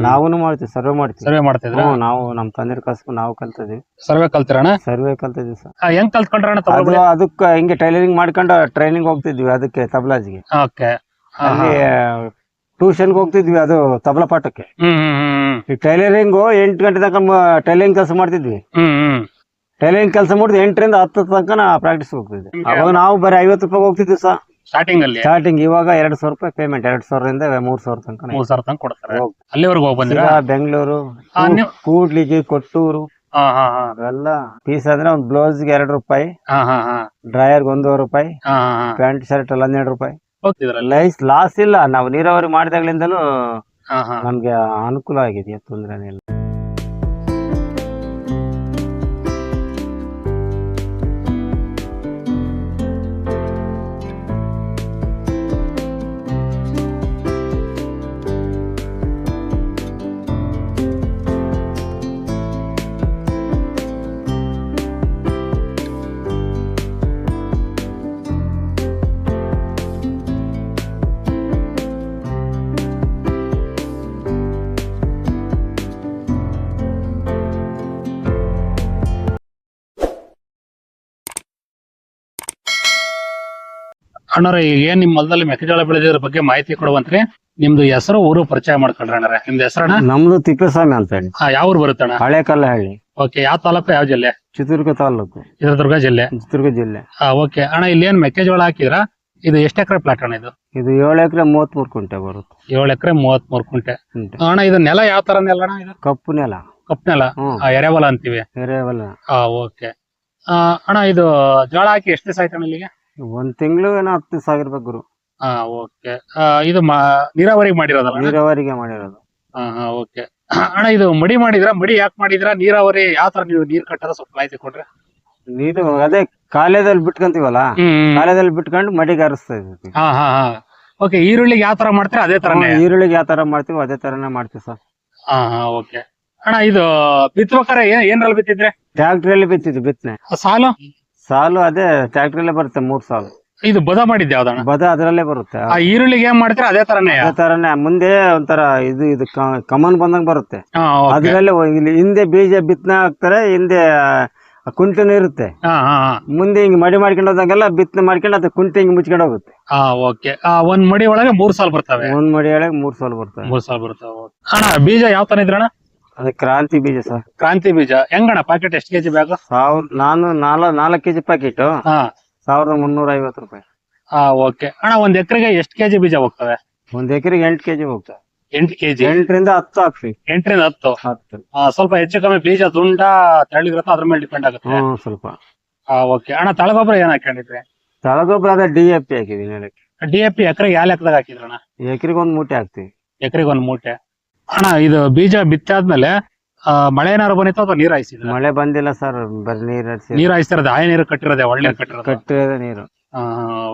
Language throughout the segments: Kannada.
ನಾವೂನು ಮಾಡ್ತೀವಿ ಸರ್ವೆ ಮಾಡ್ತೀವಿ. ಸರ್ವೆ ಮಾಡ್ತಿದ್ರ? ನಾವು ನಮ್ ತಂದೆ ಕಸ್ಕೊಂಡು ನಾವು ಕಲ್ತಿದ್ವಿ. ಸರ್ವೆ ಕಲ್ತಿರಣ ಸರ್ವೆ ಕಲ್ತಿದ್ವಿ ಸರ್. ಹೆಂಗ್ ಕಲ್ತ್ಕೊಂಡ್ರಣ ಅದು ಅದಕ್ಕ ಹಿಂಗೆ ಟೈಲರಿಂಗ್ ಮಾಡ್ಕೊಂಡು ಟ್ರೈನಿಂಗ್ ಹೋಗ್ತಿದ್ವಿ ಅದಕ್ಕೆ ತಬಲಾಜಿಗೆ. ಓಕೆ. ಅಲ್ಲಿ ಟ್ಯೂಷನ್ಗೆ ಹೋಗ್ತಿದ್ವಿ ಅದು ತಬಲಾ ಪಾಠಕ್ಕೆ. ಟೈಲರಿಂಗ್ ಎಂಟ್ ಹ್ಮ್ ಈ ಟೈಲರಿಂಗು ಎಂಟು ಗಂಟೆ ತನಕ ಟೈಲರಿಂಗ್ ಕೆಲಸ ಮಾಡ್ತಿದ್ವಿ. ಟೈಲರಿಂಗ್ ಕೆಲಸ ಮಾಡಿದ್ವಿ ಎಂಟರಿಂದ ಹತ್ತು ತನಕ ನಾ ಪ್ರಾಕ್ಟೀಸ್ ಹೋಗ್ತಿದ್ವಿ ಅವಾಗ ನಾವು ಬರೀ ಐವತ್ತು ರೂಪಾಯಿ ಹೋಗ್ತಿದ್ವಿ ಸರ್. ಸ್ಟಾರ್ಟಿಂಗ್ ಅಲ್ಲಿ? ಸ್ಟಾರ್ಟಿಂಗ್ ಇವಾಗ ಎರಡ್ ಸಾವಿರ ರೂಪಾಯಿ ಪೇಮೆಂಟ್ ಎರಡ್ ಸಾವಿರದಿಂದ ಮೂರ್ ಸಾವಿರ ತನಕ ಮೂರ್ ಸಾವಿರ ತನಕ ಕೊಡ್ತಾರೆ. ಅಲ್ಲಿವರೆಗೂ ಹೋಗಿ ಬಂದಿರಾ? ಬೆಂಗಳೂರು ಕೂಡ್ಲಿಗೆ ನೀವು- ಕೂಡ್ಲಿಗಿ ಕೊಟ್ಟೂರು. ಹಾ ಹಾ ಹಾ. ಅವೆಲ್ಲ ಪೀಸ್ ಅಂದ್ರೆ ಒಂದು ಬ್ಲೌಸ್ಗೆ ಎರಡು ರೂಪಾಯಿ ಹಾ ಹಾ ಹಾ. ಡ್ರೈಯರ್ಗೆ ಒಂದೂವರೆ ರೂಪಾಯಿ ಹಾ ಹಾ ಹಾ. ಪ್ಯಾಂಟ್ ಶರ್ಟ್ ಎಲ್ಲ ಹನ್ನೆರಡು ರೂಪಾಯಿ. ಹೋಗ್ತಿದ್ರಲ್ಲ ಲೈಸ್ ಲಾಸ್ ಇಲ್ಲ. ನಾವು ನೀರಾವರಿ ಮಾಡಿದಾಗ್ಲಿಂದಲೂ ಹಾ ಹಾ. ನಮ್ಗೆ ಅನುಕೂಲ ಆಗಿದೆ ತೊಂದ್ರೆ ಇಲ್ಲ. ಅಣ್ಣವ್ರೆ ಈಗ ಏನ್ ನಿಮ್ ಹೊಲದಲ್ಲಿ ಮೆಕ್ಕೆಜೋಳ ಬೆಳೆದಿದ್ರ ಬಗ್ಗೆ ಮಾಹಿತಿ ಕೊಡುವಂತ್ರಿ. ನಿಮ್ದು ಹೆಸರು ಊರು ಪರಿಚಯ ಮಾಡ್ಕೊಂಡ್ರಿ ಅಣ್ಣ ನಿಮ್ದು ಹೆಸರಣ್ಣ? ನಮ್ದು ತಿಪ್ಪೇಸ್ವಾಮಿ ಅಂತ ಹೇಳಿ ಹಾ ಯಾವ ಊರು ಬರುತ್ತಣ್ಣ? ಹಳೆ ಕಲ್ಲಹಳ್ಳಿ. ಓಕೆ ಯಾವ ತಾಲೂಕು ಯಾವ ಜಿಲ್ಲೆ? ಚಿತ್ರದುರ್ಗ ತಾಲೂಕು. ಚಿತ್ರದುರ್ಗ ಜಿಲ್ಲೆ. ಚಿತ್ರದುರ್ಗ ಜಿಲ್ಲೆ. ಹಾ ಓಕೆ. ಅಣ್ಣ ಇಲ್ಲಿ ಏನ್ ಮೆಕ್ಕೆಜೋಳ ಹಾಕಿದ್ರ? ಇದು ಎಷ್ಟು ಎಕರೆ ಪ್ಲಾಟ್ ಅಣ್ಣ ಇದು? ಇದು ಏಳು ಎಕರೆ ಮೂವತ್ತ್ ಮೂರು ಕುಂಟೆ ಬರುತ್ತೆ. ಏಳು ಎಕರೆ ಮೂವತ್ತ್ ಮೂರು ಕುಂಟೆ ಕುಂಟೆ ಅಣ್ಣ ಇದು ನೆಲ ಯಾವ ತರ ನೆಲ ಅಣ್ಣ ಇದು? ಕಪ್ಪು ನೆಲ. ಕಪ್ ನೆಲ? ಹ್ಮ್. ಆ, ಎರೆಹೊಲ ಅಂತೀವಿ. ಎರೆಹೊಲ. ಹಾ ಓಕೆ. ಅಣ್ಣ ಇದು ಜೋಳ ಹಾಕಿ ಎಷ್ಟು ದಿವಸ ಆಯ್ತಣ್ಣ ಇಲ್ಲಿಗೆ? ಒಂದ್ ತಿಂಗಳು ಏನೋ ಹತ್ತು ದಿವಸ ಆಗಿರ್ಬೇಕು ಗುರು. ಹಾ ಓಕೆ. ಇದು ನೀರಾವರಿ ನೀರಾವರಿಗೆ ಮಾಡಿರೋದಲ್ಲ? ನೀರಾವರಿಗೆ ಮಾಡಿರೋದು. ಹಾ ಹಾ ಓಕೆ. ಅಣ್ಣ ಇದು ಮಡಿ ಮಾಡಿದ್ರ? ಮಡಿ ಯಾಕೆ ಮಾಡಿದ್ರ? ನೀರಾವರಿ ಯಾವ ತರ ನೀವು ನೀರ್ ಕಟ್ಟದ ಸ್ವಲ್ಪ ಮಾಹಿತಿ ಕೊಡ್ರಿ. ನೀರು ಅದೇ ಕಾಲೇದಲ್ಲಿ ಬಿಟ್ಕೊಂತೀವಲ್ಲ? ಕಾಲೇಜಲ್ಲಿ ಕಾಲೇದಲ್ಲಿ ಬಿಟ್ಕೊಂಡು ಮಡಿಗೆ ಹರಿಸ್ತಾ ಇದ್ದೀವಿ. ಹಾ ಹಾ ಹಾ. ಓಕೆ ಈರುಳ್ಳಿಗೆ ಯಾವ ತರ ಮಾಡ್ತೀರ? ಅದೇ ತರನೇ? ಈರುಳ್ಳಿಗೆ ಯಾವ ತರ ಮಾಡ್ತೀವಿ ಅದೇ ತರನೇ ಮಾಡ್ತೀವಿ ಸರ್. ಹಾ ಹಾ ಓಕೆ. ಅಣ್ಣ ಇದು ಬಿತ್ಬೇಕಾರೆ ಏನ್ ಏನ್ರಲ್ಲಿ ಬಿತ್ತಿದ್ರೆ? ಟ್ಯಾಕ್ಟ್ರಿಯಲ್ಲಿ ಬಿತ್ತಿದ್ವಿ ಬಿತ್ತನೆ. ಸಾಲು? ಸಾಲು ಅದೇ ಟ್ಯಾಕ್ಟ್ರಿಯಲ್ಲೇ ಬರುತ್ತೆ ಮೂರ್ ಸಾಲು. ಇದು ಬದ ಮಾಡಿದ್ಯಾ ಯಾವ್ದಣ್ಣ? ಬದ ಅದ್ರಲ್ಲೇ ಬರುತ್ತೆ. ಆ ಈರುಳ್ಳಿಗೆ ಏನ್ ಮಾಡ್ತಾರೆ ಅದೇ ತರನೇ? ಅದೇ ತರನೇ. ಮುಂದೆ ಒಂಥರ ಇದು ಇದು ಕ- ಕಮನ್ ಬಂದಂಗ್ ಬರುತ್ತೆ. ಹಾ ಓಕೆ ಅದ್ರಲ್ಲೇ ಇಲ್ಲಿ ಹಿಂದೆ ಬೀಜ ಬಿತ್ತನೆ ಹಾಕ್ತಾರೆ ಹಿಂದೆ ಕುಂಟೆನೂ ಇರುತ್ತೆ. ಹಾ ಹಾ ಹಾ. ಮುಂದೆ ಹಿಂಗ್ ಮಡಿ ಮಾಡ್ಕೊಂಡು ಹೋದಾಗೆಲ್ಲ ಬಿತ್ತನೆ ಮಾಡ್ಕೊಂಡು ಅದು ಕುಂಟೆ ಹಿಂಗ್ ಮುಚ್ಕೊಂಡು ಹೋಗುತ್ತೆ. ಹಾ ಓಕೆ ಒಂದ್ ಮಡಿ ಒಳಗೆ ಮೂರ್ ಸಾಲ್ ಬರ್ತವೆ. ಒಂದ್ ಮಡಿ ಒಳಗೆ ಮೂರ್ ಸಾಲ್ ಬರ್ತವೆ. ಮೂರ್ ಸಾಲ್ ಬರ್ತವೆ ಅಣ್ಣ ಬೀಜ ಯಾವ ತರ ಇದ್ರಣ್ಣ? ಅದೇ ಕ್ರಾಂತಿ ಬೀಜ ಸರ್. ಕ್ರಾಂತಿ ಬೀಜ. ಹೆಂಗಣ್ಣ ಪ್ಯಾಕೆಟ್ ಎಷ್ಟು ಕೆಜಿ ಬೇಕು ಸಾವಿರ ನಾನು ನಾಲ್ ನಾಲ್ಕು ಕೆಜಿ ಪ್ಯಾಕೆಟ್ ಹಾ. ಸಾವಿರದ ಮುನ್ನೂರ ಐವತ್ತು ರೂಪಾಯಿ. ಹಾ ಓಕೆ ಅಣ್ಣ ಒಂದ್ ಎಕರೆಗೆ ಎಷ್ಟು ಕೆಜಿ ಬೀಜ ಹೋಗ್ತವೆ ಒಂದ್ ಎಕರೆಗೆ ಎಂಟು ಕೆಜಿ ಹೋಗ್ತದೆ. ಎಂಟು ಕೆಜಿ? ಎಂಟರಿಂದ ಹತ್ತು ಹಾಕ್ಸಿ ಎಂಟರಿಂದ ಹತ್ತು? ಹತ್ತು. ಆ, ಸ್ವಲ್ಪ ಹೆಚ್ಚು ಕಮ್ಮಿ ಬೀಜ ದುಂಡ ತೆಳ್ಳಗಿರುತ್ತೋ ಅದ್ರ ಮೇಲೆ ಡಿಪೆಂಡ್ ಆಗುತ್ತೆ. ಹ್ಮ್ ಸ್ವಲ್ಪ. ಓಕೆ ಅಣ್ಣ ತಳಗೊಬ್ಬರ ಏನ್ ಹಾಕೊಂಡಿದ್ರಿ ತಳಗೊಬ್ಬರ ಅದೇ ಡಿ ಎಫ್ ಪಿ ಹಾಕಿದೀನಿ ಡಿ ಎ ಪಿ ಎಕರೆಗೆ ಯಾವ ಲೆಕ್ಕದಾಗ ಹಾಕಿದ್ರಣ್ಣ? ಎಕರೆಗೆ ಒಂದ್ ಮೂಟೆ ಹಾಕ್ತಿವಿ. ಎಕರೆಗೆ ಒಂದ್ ಮೂಟೆ. ಅಣ್ಣ ಇದು ಬೀಜ ಬಿತ್ತಾದ್ಮೇಲೆ ಆ, ಮಳೆ ಏನಾರು ಬಂದಿತ್ತು ಅಥವಾ ನೀರ್ ಹಾಯಿಸಿದ್ರ? ಮಳೆ ಬಂದಿಲ್ಲ ಸರ್ ಬರೀ ನೀರ್ ಹರಿಸಿ ನೀರ್ ಹಾಯಿಸ್ತಿರೋದು ಆಯ ನೀರು ಕಟ್ಟಿರೋದೆ ಒಳ್ಳೆ ನೀರು ಕಟ್ಟಿರೋದು? ಕಟ್ಟಿದ ನೀರು.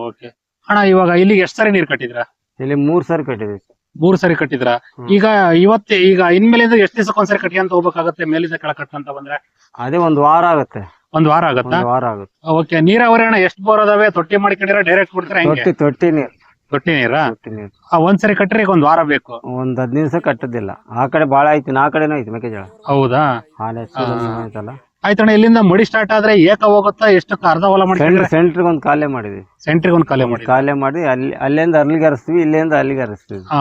ಓಕೆ. ಅಣ್ಣ ಇವಾಗ ಇಲ್ಲಿಗೆ ಎಷ್ಟ್ ಸರಿ ನೀರ್ ಕಟ್ಟಿದ್ರ? ಇಲ್ಲಿ ಮೂರ್ ಸರಿ ಕಟ್ಟಿದ್ವಿ. ಮೂರ್ ಸರಿ ಕಟ್ಟಿದ್ರ? ಹ್ಮ್. ಈಗ ಇವತ್ತೇ ಈಗ ಇನ್ಮೇಲಿಂದ ಎಷ್ಟ್ ದಿವಸಕ್ಕೆ ಒಂದ್ಸರಿ ಅಂತ ಹೋಗ್ಬೇಕಾಗತ್ತೆ ಮೇಲಿಂದ ಕೆಳ ಕಟ್ಟಂತ ಬಂದ್ರೆ? ಅದೇ ಒಂದ್ ವಾರ ಆಗುತ್ತೆ. ಒಂದ್ ವಾರ ಆಗತ್ತಾ? ಒಂದ್ ವಾರ ಆಗುತ್ತೆ. ಓಕೆ ನೀರಾವರಿ ಅಣ್ಣ ಎಷ್ಟ್ ಬೋರ್ ಅದಾವೆ? ತೊಟ್ಟಿ ಮಾಡ್ಕೊಂಡಿರ ಡೈರೆಕ್ಟ್ ಕೊಡ್ತಾರೆ ಹೆಂಗೆ? ತೊಟ್ಟಿ ತೊಟ್ಟಿ ನೀರ್ ತೊಟ್ಟಿ ನೀರಾ. ಆ, ಒಂದ್ಸರಿ ಕಟ್ರೆ ಒಂದ್ ವಾರ ಬೇಕು? ಒಂದ್ ಹದಿನೈದು ದಿವಸ ಕಟ್ಟದಿಲ್ಲ. ಆ ಕಡೆ ಬಾಳ ಐತಿ ನಾ ಕಡೆನೂ ಐತಿ ಮೆಕ್ಕೆಜೋಳ. ಹೌದಾ? ಹಾಲೆ ಐತಲ್ಲ ಆಯ್ತಣ್ಣ ಇಲ್ಲಿಂದ ಮಡಿ ಸ್ಟಾರ್ಟ್ ಆದ್ರೆ ಏಕ ಹೋಗುತ್ತಾ ಎಷ್ಟು ಅರ್ಧ ಹೊಲ ಮಾಡಿ ಸೆಂಟ್ರಿಗೆ ಒಂದ್ ಕಾಲೇ ಮಾಡಿದ್ವಿ. ಸೆಂಟ್ರಿಗೆ ಒಂದ್ ಕಾಲೇ ಮಾಡಿ ಕಾಲೇ ಮಾಡಿ ಅಲ್ಲಿ ಅಲ್ಲಿಂದ ಅಲ್ಲಿಗೆ ಹರಿಸ್ತೀವಿ ಇಲ್ಲಿಂದ ಅಲ್ಲಿಗೆ ಹರಿಸ್ತೀವಿ. ಆ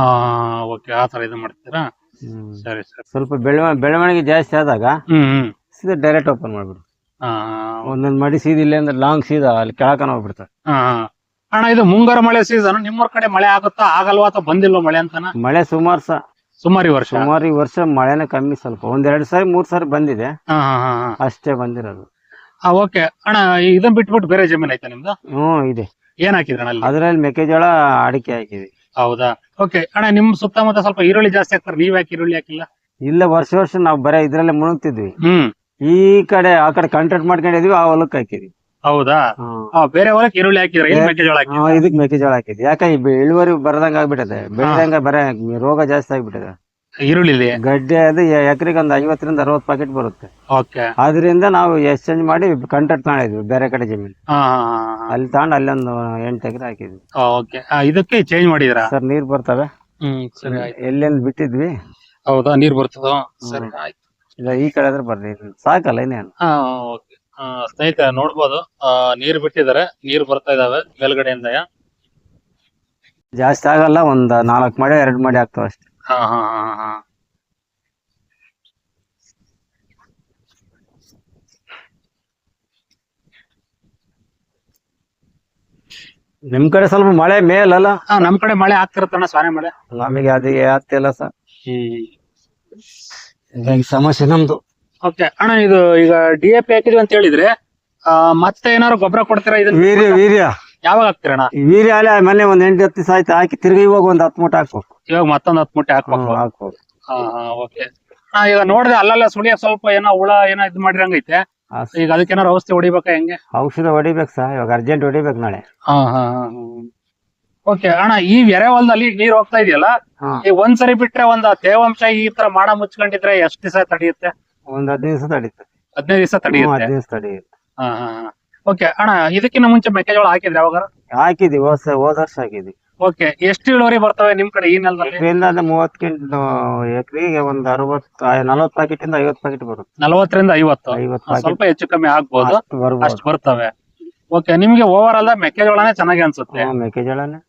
ಓಕೆ ಆ ತರ ಇದು ಮಾಡ್ತೀರಾ? ಹ್ಮ್. ಸರಿ ಸರಿ. ಸ್ವಲ್ಪ ಬೆಳವ ಬೆಳವಣಿಗೆ ಜಾಸ್ತಿ ಆದಾಗ ಹ್ಮ್ ಹ್ಮ್. ಸೀದಾ ಡೈರೆಕ್ಟ್ ಓಪನ್ ಮಾಡ್ಬಿಡು ಆ, ಒಂದೊಂದ್ ಮಡಿ ಸೀದಾ ಇಲ್ಲಿಂದ ಲಾಂಗ್ ಸೀದಾ ಅಲ್ಲಿ ಕೆಳಕನ ಹೋಗ್ಬಿಡ್ತಾರೆ ಆ, ಆ. ಅಣ್ಣ ಇದು ಮುಂಗಾರು ಮಳೆ ಸೀಸನ್ ನಿಮ್ಮೂರ್ ಕಡೆ ಮಳೆ ಆಗುತ್ತಾ? ಆಗಲ್ವಾ ಅಥವಾ ಬಂದಿಲ್ವಾ ಮಳೆ ಅಂತಾನ? ಮಳೆ ಸುಮಾರು ಸ. ಸುಮಾರು ಈ ವರ್ಷ? ಸುಮಾರು ಈ ವರ್ಷ ಮಳೆನೇ ಕಮ್ಮಿ ಸ್ವಲ್ಪ. ಒಂದೆರಡು ಸಾರಿ ಮೂರ್ ಸಾರಿ ಬಂದಿದೆ. ಹಾ ಹಾ ಹಾ ಹಾ. ಅಷ್ಟೇ ಬಂದಿರೋದು. ಓಕೆ. ಅಣ್ಣ ಇದನ್ ಬಿಟ್ಬಿಟ್ಟು ಬೇರೆ ಜಮೀನ್ ಐತಾ ನಿಮ್ದು? ಹ್ಮ್ ಇದೆ. ಏನ್ ಹಾಕಿದ್ರಣ್ಣ ಅಲ್ಲಿ ಅದ್ರಲ್ಲಿ ಮೆಕ್ಕೆಜೋಳ ಅಡಿಕೆ ಹಾಕಿದ್ವಿ. ಹೌದಾ? ಓಕೆ. ಅಣ್ಣ ನಿಮ್ ಸುತ್ತಮುತ್ತ ಸ್ವಲ್ಪ ಈರುಳ್ಳಿ ಜಾಸ್ತಿ ಹಾಕ್ತಾರೆ. ನೀವ್ ಯಾಕೆ ಈರುಳ್ಳಿ ಹಾಕಿಲ್ಲ? ಇಲ್ಲ ವರ್ಷ ವರ್ಷ ನಾವು ಬರೀ ಇದ್ರಲ್ಲೇ ಮುಳುಗ್ತಿದ್ವಿ. ಹ್ಮ್. ಈ ಕಡೆ ಆ ಕಡೆ ಕಾಂಟ್ರಾಕ್ಟ್ ಮಾಡ್ಕೊಂಡಿದ್ವಿ ಆ ಹೊಲಕ್ಕೆ ಹಾಕಿದ್ವಿ. ಹೌದಾ? ಆ, ಬೇರೆ ಹೊಲಕ್ಕೆ ಈರುಳ್ಳಿ ಹಾಕಿದ್ರೆ? ಮೆಕ್ಕೆಜೋಳ ಹಾಕಿ ಇದಕ್ ಮೆಕ್ಕೆಜೋಳ ಹಾಕಿದ್ವಿ. ಯಾಕೆ ಈ ಬೆ- ಇಳುವರಿ ಬರದಂಗ ಆಗ್ಬಿಟ್ಟದೆ? ಬೆಳೆದಂಗ ಬರ ರೋಗ ಜಾಸ್ತಿ ಆಗ್ಬಿಟ್ಟದೆ. ಈರುಳ್ಳಿ ಗಡ್ಡೆ ಅದು ಎಕರೆಗೆ ಒಂದು ಐವತ್ತರಿಂದ ಅರವತ್ ಪ್ಯಾಕೆಟ್ ಬರುತ್ತೆ. ಓಕೆ. ಅದರಿಂದ ನಾವು ಎಕ್ಸ್ಚೇಂಜ್ ಮಾಡಿ ಕಂಟೆಕ್ಟ್ ಮಾಡಿದ್ವಿ ಬೇರೆ ಕಡೆ ಜಮೀನು. ಹಾ ಅಲ್ಲಿ ತಗೊಂಡು ಅಲ್ಲೊಂದು ಎಂಟು ಎಕರೆ ಹಾಕಿದ್ವಿ. ಓಕೆ. ಇದಕ್ಕೆ ಚೇಂಜ್ ಮಾಡಿದ್ರ? ಸರ್ ನೀರ್ ಬರ್ತವೆ. ಹ್ಮ್ ಸರಿ ಆಯ್ತು. ಎಲ್ಲಿಂದ ಬಿಟ್ಟಿದ್ವಿ. ಹೌದಾ? ನೀರ್ ಬರ್ತದ? ಸರಿ ಆಯ್ತು. ಇಲ್ಲ ಈ ಕಡೆ ಆದ್ರೆ ಬರ್ರಿ ಸಾಕಲ್ಲ ಇನ್ನೇನು. ಹಾ ಓಕೆ. ಸ್ನೇಹಿತರೆ ನೋಡ್ಬೋದು. ಆ, ನೀರ್ ಬಿಟ್ಟಿದ್ದಾರೆ. ನೀರ್ ಬರ್ತಾ ಇದಾವೆ ಮೇಲ್ಗಡೆಯಿಂದ. ಜಾಸ್ತಿ ಆಗಲ್ಲ ಒಂದ್ ನಾಲ್ಕು ಮಾಡಿ ಎರಡ್ ಮಾಡಿ ಆಗ್ತಾವ ಅಷ್ಟೇ. ಹಾ ಹಾ ಹಾ ಹಾ. ನಿಮ್ ಕಡೆ ಸ್ವಲ್ಪ ಮಳೆ ಮೇಲಲ್ಲ? ಹಾ ನಮ್ ಕಡೆ ಮಳೆ ಆಗ್ತಿರತ್ತಣ್ಣ ಸ್ವಾನೆ ಮಳೆ. ನಮಗೆ ಅದೇ ಆಗ್ತಿಲ್ಲ ಸರ್. ಹ್ಮ್. ಸಮಸ್ಯೆ ನಮ್ದು. ಓಕೆ ಅಣ್ಣ ಇದು ಈಗ ಡಿ ಎ ಪಿ ಹಾಕಿದ್ವಿ ಅಂತ ಹೇಳಿದ್ರೆ ಆ, ಮತ್ತೆ ಏನಾದ್ರು ಗೊಬ್ಬರ ಕೊಡ್ತೀರಾ ಇದನ್ನ? ವೀರ್ಯ ವೀರ್ಯ. ಯಾವಾಗ ಹಾಕ್ತೀರಣ್ಣ? ವೀರ್ಯ ಅಲ್ಲೇ ಮೊನ್ನೆ ಒಂದ್ ಎಂಟು ಹತ್ತು ದಿವಸ ಆಯ್ತು ಹಾಕಿ ತಿರ್ಗಿ ಇವಾಗ ಒಂದ್ ಹತ್ತು ಮೂಟ ಹಾಕ್ಬೇಕು. ಇವಾಗ ಮತ್ತೊಂದ್ ಹತ್ತು ಮುಟ್ಟೆ ಹಾಕ್ಬೇಕು. ಹಾ ಹಾ ಓಕೆ ಈಗ ನೋಡಿದೆ ಅಲ್ಲಲ್ಲ ಸುಳಿಯ ಸ್ವಲ್ಪ ಏನೋ ಹುಳ ಏನೋ ಇದ್ ಮಾಡಿರಂಗೈತೆ. ಆ ಈಗ ಅದಕ್ಕೇನಾರು ಔಷಧಿ ಹೊಡಿಬೇಕಾ ಹೆಂಗೆ? ಔಷಧ ಹೊಡಿಬೇಕು ಸರ್ ಇವಾಗ ಅರ್ಜೆಂಟ್ ಹೊಡಿಬೇಕು ನಾಳೆ. ಹಾ ಹಾ ಓಕೆ ಅಣ್ಣ ಈ ಎರೆಹೊಲದಲ್ಲಿ ನೀರ್ ಹೋಗ್ತಾ ಇದೆಯಲ್ಲ ಹಾ. ಈಗ ಒಂದ್ಸರಿ ಬಿಟ್ರೆ ಒಂದ್ ತೇವಾಂಶ ಈ ತರ ಮಾಡ ಮುಚ್ಕೊಂಡಿದ್ರೆ ಎಷ್ಟ್ ದಿವಸ ತಡೆಯುತ್ತೆ? ಒಂದ್ ಹದಿನೈದು ದಿವಸ ತಡೀತದೆ. ಹದಿನೈದು ದಿವಸ ಹ್ಮ್, ತಡೆಯುತ್ತೆ? ಹದಿನೈದು ದಿವಸ ತಡೆಯುತ್ತೆ. ಹಾ ಹಾ ಓಕೆ ಅಣ್ಣ ಇದಕ್ಕಿಂತ ಮುಂಚೆ ಮೆಕ್ಕೆಜೋಳ ಹಾಕಿದ್ರೆ ಯಾವಾಗ ಹಾಕಿದ್ವಿ ಹೋದ ಹೋದ ವರ್ಷ ಹಾಕಿದ್ವಿ. ಓಕೆ ಎಷ್ಟು ಇಳುವರಿ ಬರ್ತವೆ ನಿಮ್ ಕಡೆ ಈ ನೆಲದಲ್ಲಿ? ಎಕರೆಯಿಂದ ಅಂದ್ರೆ ಮೂವತ್ತು ಕ್ವಿಂಟ್ ಎಕರೆಗೆ ಒಂದ್ ಅರವತ್ತು ನಲವತ್ತು ಪ್ಯಾಕೆಟ್ ಇಂದ ಐವತ್ತು ಪ್ಯಾಕೆಟ್ ಬರುತ್ತೆ. ನಲವತ್ತರಿಂದ ಐವತ್ತು? ಐವತ್ತು ಹಾ, ಸ್ವಲ್ಪ ಹೆಚ್ಚು ಕಮ್ಮಿ ಆಗ್ಬೋದು. ಅಷ್ಟು ಬರ್ಬೋದು. ಅಷ್ಟು ಬರ್ತವೆ. ಓಕೆ ನಿಮ್ಗೆ ಓವರ್ ಆಲ್ ಮೆಕ್ಕೆಜೋಳನೇ ಚೆನ್ನಾಗಿ ಅನ್ಸುತ್ತೆ? ಹ್ಮ್, ಮೆಕ್ಕೆಜೋಳನೇ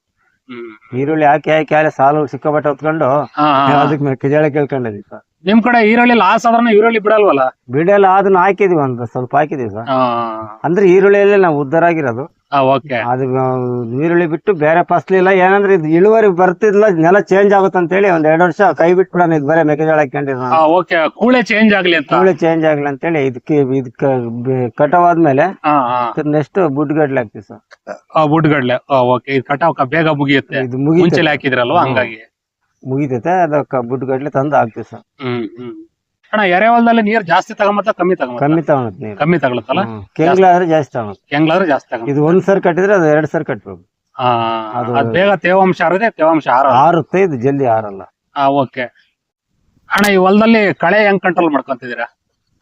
ಈರುಳ್ಳಿ ಹಾಕಿ ಹಾಕಿ ಅಲ್ಲಿ ಸಾಲು ಸಿಕ್ಕಾಪಟ್ಟೆ ಹೊತ್ಕೊಂಡು ಹಾ, ಹಾ. ಅದಕ್ಕೆ ಮೆಕ್ಕೆಜೋಳ ಕೇಳ್ಕೊಂಡಿದ್ವಿ ಸರ್. ನಿಮ್ ಕಡೆ ಈರುಳ್ಳಿ ಲಾಸ್ ಆದ್ರೆ ಈರುಳ್ಳಿ ಬಿಡಲ್ವಲ್ಲ? ಬಿಡಲ್ಲ ಅದನ್ನ ಹಾಕಿದೀವಿ ಒಂದು ಸ್ವಲ್ಪ ಹಾಕಿದ್ವಿ ಸರ್. ಅಂದ್ರೆ ಈರುಳ್ಳಿಯಲ್ಲೇ ನಾವು ಉದ್ದಾರ ಆಗಿರೋದು. ಓಕೆ. ಅದು ಆ, ಈರುಳ್ಳಿ ಬಿಟ್ಟು ಬೇರೆ ಫಸಲಿಲ್ಲ ಏನಂದ್ರೆ ಇದು ಇಳುವರಿ ಬರ್ತಿದ್ಲ ನೆಲ ಚೇಂಜ್ ಆಗುತ್ತೆ ಅಂತ ಹೇಳಿ ಒಂದ್ ಎರಡು ವರ್ಷ ಕೈ ಬಿಟ್ಬಿಡೋಣ ಇದು ಬರೀ ಮೆಕ್ಕೆಜೋಳ ಹಾಕೊಂಡಿದ್ದು ಆ, ಓಕೆ. ಕೂಳೆ ಚೇಂಜ್ ಆಗ್ಲಿ ಅಂತ? ಕೂಳೆ ಚೇಂಜ್ ಆಗ್ಲಿ ಅಂತ ಹೇಳಿ ಇದಕ್ಕೆ ಇದಕ್ಕೆ ಕಟಾವ್ ಆದ್ಮೇಲೆ ಹಾ ನೆಕ್ಸ್ಟ್ ಬುಡ್ಗಡ್ಲೆ ಹಾಕ್ತಿವಿ ಸರ್. ಬುಡ್ಗಡ್ಲೆ. ಓಕೆ. ಇದು ಕಟಾವ್ ಬೇಗ ಮುಗಿಯುತ್ತೆ. ಇದು ಮುಂಚೆಲೆ ಹಾಕಿದ್ರಲ್ವಾ? ಹಂಗಾಗಿ. ಮುಗಿತೈತೆ ಅದಕ್ಕೆ ಬುಡ್ಗಡ್ಲೆ ತಂದು ಹಾಕ್ತಿವಿ ಸರ್. ಹ್ಮ್ ಹ್ಮ್. ಅಣ್ಣ ಎರೆಹೊಲದಲ್ಲಿ ನೀರ್ ಜಾಸ್ತಿ ತಗೊಂಬತ್ತ ಕಮ್ಮಿ ತಗೊಂಬತ್ತ ಕಮ್ಮಿ ತಗೊಳತ್ ನೀರು. ಕಮ್ಮಿ ತಗೊಳತ್ತಲ್ಲ? ಕೆಂಗ್ಲಾದ್ರೆ ಜಾಸ್ತಿ ತಗೊಳತ್ ಕೆಂಗ್ಲಾದ್ರೆ ಜಾಸ್ತಿ ತಗೊಂಡ್ ಇದು ಒಂದ್ ಸರ್ ಕಟ್ಟಿದ್ರೆ ಅದು ಎರಡ್ ಸರ್ ಕಟ್ಬೇಕು. ಅದು- ಬೇಗ ತೇವಾಂಶ ಆರದೆ ತೇವಾಂಶ ಆರ. ಆರುತ್ತೆ ಇದು ಜಲ್ದಿ ಆರಲ್ಲ. ಹಾ ಓಕೆ. ಅಣ್ಣ ಈ ಹೊಲದಲ್ಲಿ ಕಳೆ ಹೆಂಗ್ ಕಂಟ್ರೋಲ್ ಮಾಡ್ಕೊಂತಿದ್ದೀರಾ?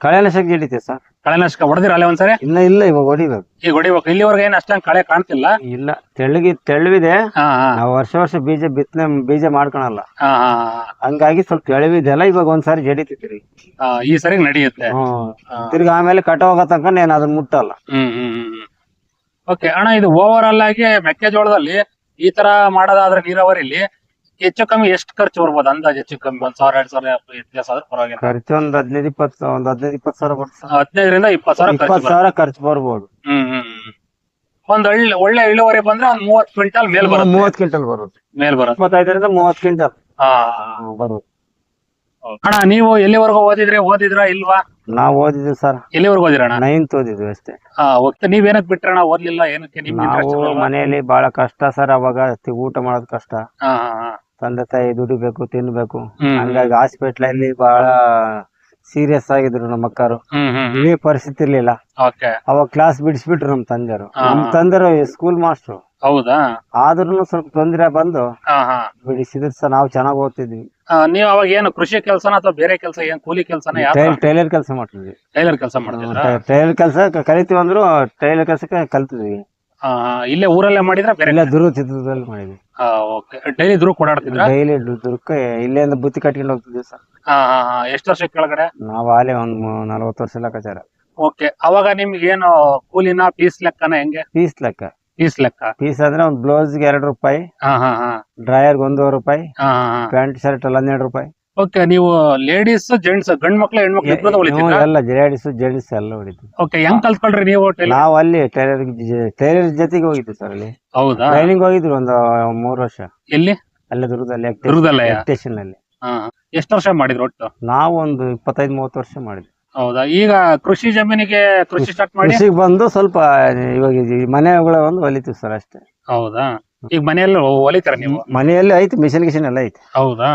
ಕಳೆನಾಶಕ ಹಿಡಿತೆ ಸರ್. ಕಳೆನಾಶಕ ಹೊಡೆದಿರ ಅಲ್ಲೇ ಒಂದ್ಸರಿ? ಇಲ್ಲ ಇಲ್ಲ ಇವಾಗ ಹೊಡಿಬೇಕು. ಈಗ ಹೊಡಿಬೇಕು. ಇಲ್ಲಿವರೆಗೆ ಏನ್ ಅಷ್ಟೊಂದು ಕಳೆ ಕಾಣ್ತಿಲ್ಲ? ಇಲ್ಲ ತೆಳ್ಳಗಿ ತೆಳುವಿದೆ ಹಾ ಹಾ. ನಾವು ವರ್ಷ ವರ್ಷ ಬೀಜ ಬಿತ್ತನೆ ಬೀಜ ಮಾಡ್ಕೊಳಲ್ಲ. ಹಾ ಹಾ ಹಂಗಾಗಿ ಸ್ವಲ್ಪ ತೆಳವಿದೆಲ್ಲ ಇವಾಗ ಒಂದ್ಸಾರಿ ಜಡಿತೈತಿ ಹಾ, ಈ ಸರಿ ನಡೆಯುತ್ತೆ. ಹ್ಮ್. ಹಾ. ತಿರ್ಗಿ ಆಮೇಲೆ ಕಟಾವಾಗ ತನಕ ನೇನ್ ಅದನ್ನ ಮುಟ್ಟಲ್ಲ. ಹ್ಮ್ ಹ್ಮ್ ಹ್ಮ್ ಓಕೆ ಅಣ್ಣ ಇದು ಓವರ್ ಆಲ್ ಆಗಿ ಮೆಕ್ಕೆಜೋಳದಲ್ಲಿ ಈ ತರ ಮಾಡೋದಾದ್ರೆ ನೀರಾವರಿಲಿ ಹೆಚ್ಚು ಕಮ್ಮಿ ಎಷ್ಟು ಖರ್ಚು ಬರ್ಬೋದು? ಅಂದಾಜು ಹೆಚ್ಚು ಕಮ್ಮಿ ಒಂದ್ ಸಾವಿರ ಎರಡ್ ಸಾವಿರ ವ್ಯತ್ಯಾಸ ಆದ್ರೆ ಪರವಾಗಿಲ್ಲ. ಖರ್ಚು ಒಂದ್ ಹದಿನೈದು ಇಪ್ಪತ್ತು ಒಂದ್ ಹದಿನೈದು ಇಪ್ಪತ್ತು ಸಾವಿರ ಬರ್ತದೆ ಹದಿನೈದರಿಂದ ಇಪ್ಪತ್ತು ಸಾವಿರ ಖರ್ಚು ಇಪ್ಪತ್ತು ಬರುತ್ತೆ. ಸಾವಿರ ಖರ್ಚು ಬರ್ಬೋದು. ಹ್ಮ್ ಹ್ಮ್ ಹ್ಮ್. ಒಂದ್ ಒಳ್ಳೆ ಒಳ್ಳೆ ಇಳುವರಿ ಬಂದ್ರೆ ಒಂದ್ ಮೂವತ್ ಕ್ವಿಂಟಲ್ ಮೇಲ್ ಬರುತ್ತೆ. ಮೂವತ್ ಕ್ವಿಂಟಲ್ ಬರುತ್ತೆ. ಮೇಲ್ ಬರುತ್ತೆ. ಇಪ್ಪತ್ತೈದರಿಂದ ಮೂವತ್ತು ಕ್ವಿಂಟಲ್ ಹಾ. ಬರುತ್ತೆ. ಅಣ್ಣ ನೀವು ಎಲ್ಲಿವರೆಗೂ ಓದಿದ್ರೆ ಓದಿದ್ರಾ ಇಲ್ವಾ? ನಾವ್ ಓದಿದ್ವಿ ಸರ್. ಎಲ್ಲಿವರೆಗೂ ಓದಿರಣ್ಣ ನೈನ್ತ್ ಓದಿದ್ವಿ ಅಷ್ಟೇ. ಹಾ ಓಕೆ. ನೀವ್ ಏನಕ್ ಬಿಟ್ರಣ್ಣ ಓದ್ಲಿಲ್ಲ ಏನಕ್ಕೆ? ನಿಮ್ಗೆ ನಾವು ಮನೆಯಲ್ಲಿ ಬಹಳ ಕಷ್ಟ ಸರ್ ಅವಾಗ ತಿ- ಊಟ ಮಾಡೋದು ಕಷ್ಟ. ಹಾ ಹಾ ಹಾ. ತಂದೆ ತಾಯಿ ದುಡಿಬೇಕು ತಿನ್ಬೇಕು. ಹಂಗಾಗಿ ಹಾಸ್ಪಿಟ್ಲ್ ಅಲ್ಲಿ ಬಹಳ ಸೀರಿಯಸ್ ಆಗಿದ್ರು ನಮ್ಮ ಅಕ್ಕರು. ಹ್ಮ್ ಪರಿಸ್ಥಿತಿ ಇರ್ಲಿಲ್ಲ. ಅವಾಗ ಕ್ಲಾಸ್ ಬಿಡಿಸ್ಬಿಟ್ರು ನಮ್ ತಂದೆರು. ನಮ್ ತಂದೆರು ಸ್ಕೂಲ್ ಮಾಸ್ಟ್ರು ಹೌದಾ? ಆದ್ರೂ ಸ್ವಲ್ಪ ತೊಂದ್ರೆ ಬಂದು ಬಿಡಿಸಿದ್ರು ಸರ್ ನಾವು ಚೆನ್ನಾಗಿ ಓದ್ತಿದ್ವಿ. ನೀವು ಅವಾಗ ಏನು ಕೃಷಿ ಕೆಲಸನ ಅಥವಾ ಬೇರೆ ಕೆಲಸ ಏನ್ ಕೂಲಿ ಕೆಲಸನ ಯಾವ ಟೈಲರ್ ಕೆಲಸ ಮಾಡ್ತಿದ್ವಿ. ಟೈಲರ್ ಕೆಲಸ ಮಾಡ್ತಿದ್ವಿ ಟೈಲರ್ ಕೆಲಸ ಕಲಿತೀವಿ ಅಂದ್ರು ಟೈಲರ್ ಕೆಲಸಕ್ಕೆ ಕಲ್ತಿದ್ವಿ. ಇಲ್ಲೇ ಊರಲ್ಲೇ ಮಾಡಿದ್ರೆ ಬೇರೆ ಇಲ್ಲ ದುರ್ಗ ಚಿತ್ರದಲ್ಲಿ ಮಾಡಿದ್ವಿ. ಓಕೆ. ಡೈಲಿ ದುರ್ಗ ಓಡಾಡ್ತಿದ್ರ? ಡೈಲಿ ದುರ್ಗಕ್ಕೆ ಇಲ್ಲಿಂದ ಬುತ್ತಿ ಕಟ್ಕೊಂಡು ಹೋಗ್ತಿದ್ವಿ ಸರ್. ಎಷ್ಟು ವರ್ಷ ಕೆಳಗಡೆ? ನಾವು ಆಲೆ ಒಂದ್ ಮೂ- ನಲ್ವತ್ತು ವರ್ಷ ಲೆಕ್ಕಾಚಾರ ಓಕೆ. ಅವಾಗ ನಿಮ್ಗೆ ಏನು ಕೂಲಿನ ಪೀಸ್ ಲೆಕ್ಕನ ಹೆಂಗೆ? ಪೀಸ್ ಲೆಕ್ಕ. ಪೀಸ್ ಲೆಕ್ಕ? ಪೀಸ್ ಅಂದ್ರೆ ಒಂದು ಬ್ಲೌಸ್ಗೆ ಎರಡು ರೂಪಾಯಿ ಹಾ ಹಾ ಹಾ. ಡ್ರೈಯರ್ಗೆ ಒಂದೂವರೆ ರೂಪಾಯಿ ಹಾ ಹಾ. ಪ್ಯಾಂಟ್ ಶರ್ಟ್ ಎಲ್ಲ ಹನ್ನೆರಡು ರೂಪಾಯಿ. ಓಕೆ ನೀವು ಲೇಡೀಸ್ ಜೆಂಟ್ಸ್ ಗಂಡ್ ಮಕ್ಳು ಹೆಣ್ಮಕ್ಳು ಹ್ಞೂ, ಹೊಲಿತಿದ್ರ ಎಲ್ಲ ಜೆಡಿಸ್ ಜೆಂಟ್ಸ್ ಎಲ್ಲ ಹೊಡಿತು ಓಕೆ ಹೆಂಗ್ ಕಲ್ತ್ಕೊಳ್ರಿ ನೀವು ಟೈಲರ್ ನಾವು ಅಲ್ಲಿ ಟೈಲರ್ ಟೈಲರ್ ಜೊತೆಗೆ ಹೋಗಿದ್ವಿ ಸರ್ ಅಲ್ಲಿ. ಹೌದಾ? ಟ್ರೈನಿಂಗ್ ಹೋಗಿದ್ರು ಒಂದು ಮೂರು ವರ್ಷ. ಎಲ್ಲಿ? ಅಲ್ಲೇ ದುರ್ಗದಲ್ಲಿ ದುರ್ಗದಲ್ಲಯ್ಯ ಸ್ಟೇಷನ್ ಅಲ್ಲಿ ಹಾ ಎಷ್ಟು ವರ್ಷ ಮಾಡಿದ್ರು ಒಟ್ಟು? ನಾವು ಒಂದು ಇಪ್ಪತ್ತೈದು ಮೂವತ್ತು ವರ್ಷ ಮಾಡಿದ್ವಿ. ಹೌದಾ? ಈಗ ಕೃಷಿ ಜಮೀನಿಗೆ ಕೃಷಿ ಸ್ಟಾರ್ಟ್ ಮಾಡಿ? ಕೃಷಿಗೆ ಬಂದು ಸ್ವಲ್ಪ ಇವಾಗ ಈ ಮನೆಗಳ ಒಂದು ಹೊಲಿತೀವಿ ಸರ್ ಅಷ್ಟೇ. ಹೌದಾ? ಈಗ ಮನೆಯಲ್ಲಿ ಹೊಲಿತಾರ ನೀವು? ಮನೆಯಲ್ಲಿ ಐತಿ ಮಿಷನ್ ಗಿಷನ್ ಎಲ್ಲ ಐತಿ. ಹೌದಾ?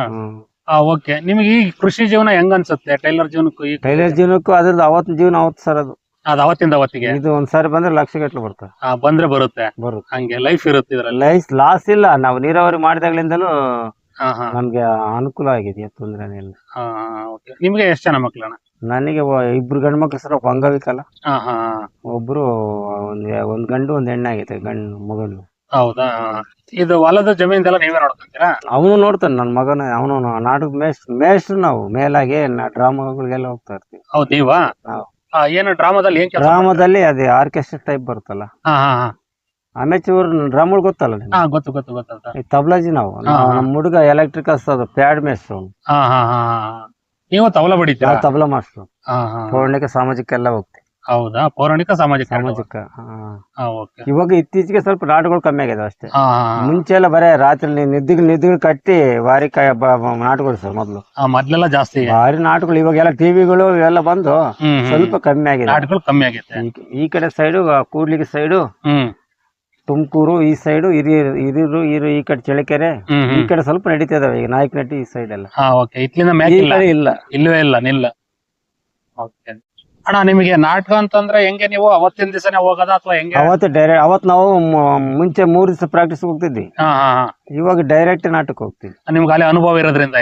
ಓಕೆ ನಿಮ್ಗೆ ಈ ಕೃಷಿ ಜೀವನ ಹೆಂಗ್ ಅನ್ಸುತ್ತೆ? ಟೈಲರ್ ಜೀವನಕ್ಕೂ ಈ ಟೈಲರ್ ಜೀವನಕ್ಕೂ ಅದ್ರದ್ದು ಅವತ್ತಿನ ಜೀವನ ಅವತ್ತು ಸರ್ ಅದು. ಅದ್ ಅವತ್ತಿಂದ ಅವತ್ತಿಗೆ? ಇದು ಒಂದ್ಸಾರಿ ಬಂದ್ರೆ ಲಕ್ಷ ಬರುತ್ತೆ. ಬರ್ತದೆ ಆ, ಬಂದ್ರೆ ಬರುತ್ತೆ. ಬರುತ್ತೆ. ಹಂಗೆ ಲೈಫ್ ಇರುತ್ತೆ ಇದ್ರಲ್ಲಿ. ಲೈಸ್ ಲಾಸ್ ಇಲ್ಲ. ನಾವು ನೀರಾವರಿ ಮಾಡಿದಾಗ್ಲಿಂದಲೂ ಹಾ ಹಾ. ನಮ್ಗೆ ಅನುಕೂಲ ಆಗಿದೆ ತೊಂದ್ರೆ ಇಲ್ಲ. ಹಾ ಓಕೆ ನಿಮ್ಗೆ ಎಷ್ಟು ಜನ ಮಕ್ಳಣ್ಣ? ನನಗೆ ಒ- ಇಬ್ರು ಗಂಡು ಮಕ್ಳು ಸರ್ ಒಬ್ಬ ಅಂಗವಿಕಲ. ಹಾ ಹಾ ಒಬ್ರು ಒಂದ್ ಒಂದ್ ಗಂಡು ಒಂದ್ ಹೆಣ್ಣಾಗೈತೆ ಗಂಡು ಮಗನು ಹೌದಾ? ಇದು ಹೊಲದ ಜಮೀನ್ದೆಲ್ಲ ನೀವೇ ನೋಡ್ಕೊಂತೀರಾ? ಅವನು ನೋಡ್ತಾನೆ ನನ್ನ ಮಗನ ಅವನು ನಾಟಕ ಮೇಸ್ ಮೇಸ್ಟ್ರು ನಾವು ಮೇಲಾಗಿ ಡ್ರಾಮಾಗಳಿಗೆಲ್ಲ ಹೋಗ್ತಾ ಇರ್ತೀವಿ. ಹೌದ್ ನೀವಾ? ನಾವು. ಆ, ಏನು ಡ್ರಾಮಾದಲ್ಲಿ ಏನ್ ಕೆಲಸ ಡ್ರಾಮಾದಲ್ಲಿ ಅದೇ ಆರ್ಕೆಸ್ಟ್ರಾ ಟೈಪ್ ಬರುತ್ತಲ್ಲ? ಹಾ ಹಾ ಹಾ. ಅಮೆಚೂರ್ ಡ್ರಾಮಗಳು ಗೊತ್ತಲ್ಲ ನಿಮ್ಗೆ? ಹಾ ಗೊತ್ತು ಗೊತ್ತು ಗೊತ್ತಾಯ್ತಾ ಈ ತಬ್ಲಾಜಿ ನಾವು. ನಾವು ನಮ್ಮ ಹುಡುಗ ಎಲೆಕ್ಟ್ರಿಕಲ್ಸ್ ಅದು ಪ್ಯಾಡ್ ಮೇಸ್ಟ್ರು. ಹಾ ಹಾ ಹಾ ಹಾ. ನೀವು ತಬಲ ಬಡಿತೀರಾ ತಬ್ಲಾ ಮಾಸ್ಟ್ರು ಹಾ ಹಾ. ಪೌರಾಣಿಕ ಸಾಮಾಜಿಕ ಎಲ್ಲ ಹೋಗ್ತೀವಿ. ಹೌದಾ? ಪೌರಾಣಿಕ ಸಾಮಾಜಿಕ ಸಾಮಾಜಿಕ ಹಾ. ಹಾ ಓಕೆ. ಇವಾಗ ಇತ್ತೀಚೆಗೆ ಸ್ವಲ್ಪ ನಾಟಕಗಳು ಕಮ್ಮಿ ಆಗಿದೆ ಅಷ್ಟೇ. ಹಾ ಮುಂಚೆ ಎಲ್ಲ ಬರೇ ರಾತ್ರಿ ನಿದ್ದಿಗೆ ನಿದ್ದಿಗಳು ಕಟ್ಟಿ ವಾರಿ ಕ- ಬ- ನಾಟಕಗಳು ಸರ್ ಮೊದಲು. ಹಾ ಮೊದ್ಲೆಲ್ಲ ಜಾಸ್ತಿ. ಭಾರಿ ನಾಟಕಗಳು ಇವಾಗೆಲ್ಲ ಟಿವಿಗಳು ಇವೆಲ್ಲ ಬಂದು ಹ್ಮ್ ಹ್ಮ್. ಸ್ವಲ್ಪ ಕಮ್ಮಿ ಆಗಿದೆ. ನಾಟಕಗಳು ಕಮ್ಮಿ ಆಗಿದೆ ಈ- ಈ ಕಡೆ ಸೈಡು ಕೂಡ್ಲಿಗಿ ಸೈಡು ಹ್ಮ್. ತುಮಕೂರು ಈ ಸೈಡು ಹಿರಿಯೂರು ಹಿರಿಯೂರು ಇರು ಈ ಕಡೆ ಚಳ್ಳಕೆರೆ ಹ್ಮ್ ಈ ಹ್ಮ್ ಕಡೆ ಸ್ವಲ್ಪ ನಡೀತಿದಾವೆ ಈಗ ನಾಯಕ ನಟಿ ಈ ಸೈಡ್ ಎಲ್ಲ ಹಾ ಓಕೆ. ಇಟ್ಲಿಂದ ಈ ಇಲ್ಲ. ಕಡೆ ಇಲ್ಲ. ಇಲ್ಲವೇ ಇಲ್ಲ ನಿಲ್ಲ. ಓಕೆ. ಅಣ್ಣ ನಿಮಗೆ ನಾಟಕ ಅಂತಂದ್ರೆ ಹೆಂಗೆ ನೀವು ಅವತ್ತಿನ ದಿವಸನೇ ಹೋಗೋದ ಅಥವಾ ಹೆಂಗೆ? ಅವತ್ತು ಡೈರೆಕ್ಟ್ ಅವತ್ತು ನಾವು ಮ- ಮುಂಚೆ ಮೂರ್ ದಿವಸ ಪ್ರಾಕ್ಟೀಸ್ ಹೋಗ್ತಿದ್ವಿ. ಹಾ ಹಾ ಹಾ. ಇವಾಗ ಡೈರೆಕ್ಟ್ ನಾಟಕ ಹೋಗ್ತೀವಿ. ನಿಮ್ಗೆ ಅಲ್ಲಿ ಅನುಭವ ಇರೋದ್ರಿಂದ.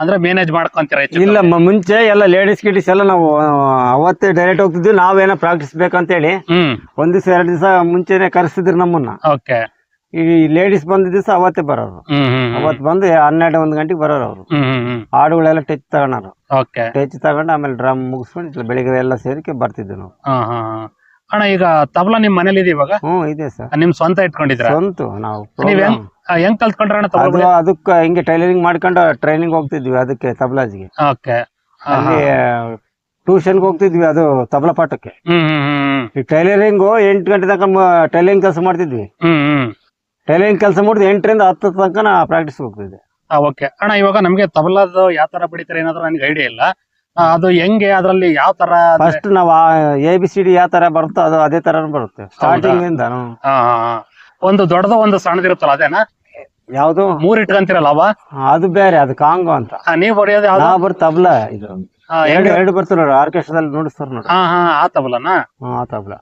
ಅಂದ್ರೆ ಮ್ಯಾನೇಜ್ ಮಾಡ್ಕೊಂತೀರ ಹೆಚ್ಚು ಇಲ್ಲ ಮ- ಮುಂಚೆ ಎಲ್ಲ ಲೇಡೀಸ್ ಗಿಡೀಸ್ ಎಲ್ಲ ನಾವು ಆ, ಅವತ್ತೇ ಡೈರೆಕ್ಟ್ ಹೋಗ್ತಿದ್ವಿ. ನಾವೇನೋ ಪ್ರಾಕ್ಟೀಸ್ ಬೇಕಂತೇಳಿ ಹೇಳಿ ಒಂದ್ ದಿವಸ ಎರಡ್ ದಿವಸ ಮುಂಚೆನೆ ಕರೆಸಿದ್ರು ನಮ್ಮನ್ನ. ಓಕೆ ಈ ಲೇಡೀಸ್ ಬಂದ ದಿವಸ ಅವತ್ತೇ ಬರೋರು. ಹ್ಮ್ ಹ್ಮ್ ಹ್ಮ್. ಅವತ್ ಬಂದು ಹನ್ನೆರಡು ಒಂದ್ ಗಂಟೆಗೆ ಬರೋರು ಅವರು. ಹ್ಮ್ ಹ್ಮ್ ಹ್ಮ್. ಹಾಡುಗಳೆಲ್ಲ ಟಚ್ ತಗೊಳೋರು ಓಕೆ. ಟಚ್ ತಗೊಂಡು ಆಮೇಲೆ ಡ್ರಮ್ ಮುಗಿಸ್ಕೊಂಡು ಇಟ್ಲ ಬೆಳಿಗ್ಗೆ ಎಲ್ಲ ಸೇರಿಕೆ ಬರ್ತಿದ್ವಿ ನಾವು. ಹಾ ಹಾ ಹಾ. ಅಣ್ಣ ಈಗ ತಬಲಾ ನಿಮ್ ಮನೇಲಿ ಇದೆ ಇವಾಗ? ಹ್ಮ್ ಇದೆ ಸರ್. ನಿಮ್ ಸ್ವಂತ ಇಟ್ಕೊಂಡಿದ್ರ ಸ್ವಂತ ನಾವು ನೀವ್ program. ಹೆಂಗ್ ಹೆಂಗ್ ಕಲ್ತ್ಕೊಂಡ್ರ ಅಣ್ಣ ಅದು ತಬಲ ಅದಕ್ಕ ಹಿಂಗೆ ಟೈಲರಿಂಗ್ ಮಾಡ್ಕೊಂಡು ಟ್ರೈನಿಂಗ್ ಹೋಗ್ತಿದ್ವಿ ಅದಕ್ಕೆ ತಬಲಾಜಿಗೆ. ಓಕೆ. ಅಲ್ಲಿ ಟ್ಯೂಷನ್ಗೆ ಹೋಗ್ತಿದ್ವಿ ಅದು ತಬಲಾ ಪಾಠಕ್ಕೆ. ಹ್ಮ್ ಹ್ಮ್ ಹ್ಮ್ ಈ ಟೈಲರಿಂಗು ಎಂಟು ಗಂಟೆ ತನಕ ಟೈಲರಿಂಗ್ ಕೆಲಸ ಮಾಡ್ತಿದ್ವಿ. ಹ್ಮ್ ಹ್ಮ್. ಟೈಲರಿಂಗ್ ಕೆಲಸ ಮಾಡಿದ್ರೆ ಎಂಟರಿಂದ ಹತ್ತು ತನಕ ನಾ ಪ್ರಾಕ್ಟೀಸ್ ಹೋಗ್ತಿದ್ದೆ. ಓಕೆ ಅಣ್ಣ ಇವಾಗ ನಮ್ಗೆ ತಬಲಾದ ಯಾವ ತರ ಬಡಿತಾರೆ ಏನಾದ್ರು ನನಗೆ ಐಡಿಯಾ ಇಲ್ಲ. ಆ, ಅದು ಹೆಂಗೆ ಅದರಲ್ಲಿ ಯಾವ ತರ ಫಸ್ಟ್ ನಾವು ಎ ಬಿ ಸಿ ಡಿ ಯಾವ ತರ ಬರುತ್ತೋ ಅದು ಅದೇ ತರ ಬರುತ್ತೆ. ಸ್ಟಾರ್ಟಿಂಗ್ ಇಂದ. ಹಾ, ಹಾ, ಹಾ. ಒಂದು ದೊಡ್ಡದ ಒಂದು ಸಣ್ಣದಿರುತ್ತಲ್ಲ ಅದೇನಾ? ಯಾವ್ದು? ಮೂರ್ ಇಟ್ಕಂತಿರಲ್ಲ ಅವ? ಅದು ಬೇರೆ ಅದು ಕಾಂಗೋ ಅಂತ. ಆ, ನೀವ್ ಹೊಡೆಯೋದು ಯಾವ್ದು? ನಾ ಬರ್ ತಬ್ಲಾ ಇದು. ಆ, ಎರಡು ಹೆಂಗೆ? ಎರಡು ಬರ್ತಾರೆ ನೋಡಿ ಆರ್ಕೆಸ್ಟ್ರಾದಲ್ಲಿ ನೋಡಿಸ್ತಾರೆ ನೋಡಿ. ಹಾ ಹಾ ಆ ತಬಲನಾ? ಹ್ಮ್ ಆ ತಬ್ಲಾ.